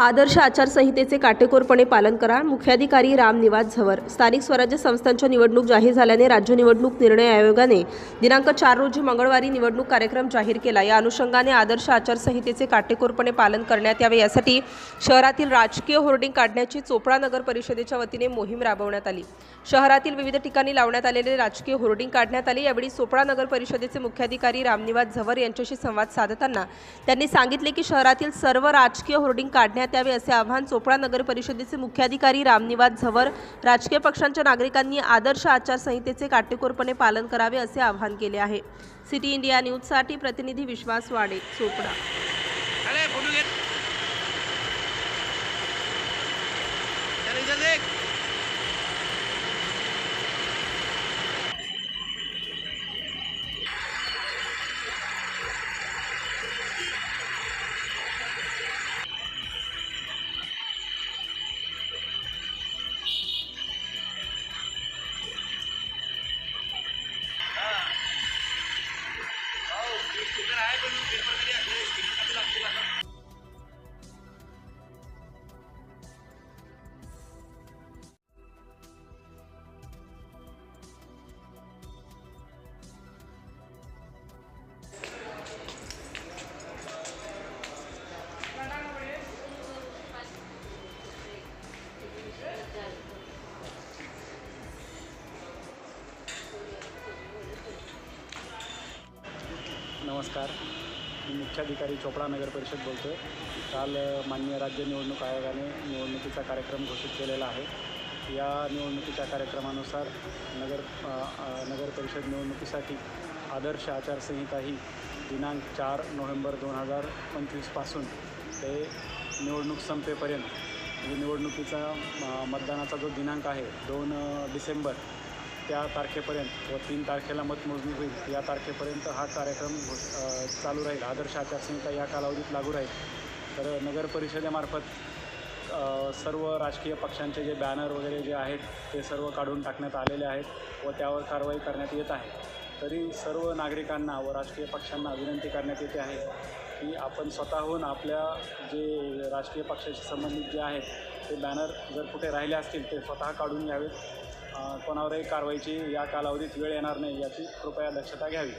आदर्श आचारसंहितेचे काटेकोरपणे पालन करा. मुख्याधिकारी रामनिवास झवर. स्थानिक स्वराज्य संस्थांच्या निवडणूक जाहीर झाल्याने राज्य निवडणूक निर्णय आयोगाने दिनांक चार रोजी मंगळवारी निवडणूक कार्यक्रम जाहीर केला. या अनुषंगाने आदर्श आचारसंहितेचे काटेकोरपणे पालन करण्यात यावे यासाठी शहरातील राजकीय होर्डिंग काढण्याची चोपडा नगर परिषदेच्या वतीने मोहीम राबवण्यात आली. शहरातील विविध ठिकाणी लावण्यात आलेले राजकीय होर्डिंग काढण्यात आले. यावेळी चोपडा नगर परिषदेचे मुख्याधिकारी रामनिवास झवर यांच्याशी संवाद साधताना त्यांनी सांगितले की शहरातील सर्व राजकीय होर्डिंग काढण्यात यावे असे आवाहन चोपडा नगर परिषदेचे मुख्याधिकारी रामनिवास झवर राजकीय पक्षांच्या नागरिकांनी आदर्श आचारसंहितेचे काटेकोरपणे पालन करावे असे आवाहन केले आहे. सिटी इंडिया न्यूजसाठी प्रतिनिधी विश्वास वाडे चोपडा. अरे नमस्कार. मी मुख्याधिकारी चोपडा नगर परिषद बोलतो आहे काल मान्य माननीय राज्य निवडणूक आयोगाने निवडणुकीचा कार्यक्रम घोषित केलेला आहे. या निवडणुकीच्या कार्यक्रमानुसार नगर नगर परिषद निवडणुकीसाठी आदर्श आचारसंहिता ही दिनांक चार नोव्हेंबर दोन हजार पंचवीसपासून ते निवडणूक संपेपर्यंत म्हणजे निवडणुकीचा मतदानाचा जो दिनांक आहे दोन डिसेंबर त्या तारखेपर्यंत व तीन तारखेला मतमोजणी होईल. या तारखेपर्यंत हा कार्यक्रम चालू राहील. आदर्श आचारसंहिता या कालावधीत लागू राहील. तर नगर परिषदेमार्फत सर्व राजकीय पक्षांचे जे बॅनर वगैरे जे आहेत ते सर्व काढून टाकण्यात आलेले आहेत व त्यावर कारवाई करण्यात येत आहे. तरी सर्व नागरिकांना व राजकीय पक्षांना विनंती करण्यात येते आहे की आपण स्वतःहून आपल्या जे राजकीय पक्षाशी संबंधित जे आहेत ते बॅनर जर कुठे राहिले असतील ते स्वतः काढून घ्यावेत. कोणावरही कारवाईची या कालावधीत वेळ येणार नाही याची कृपया दक्षता घ्यावी.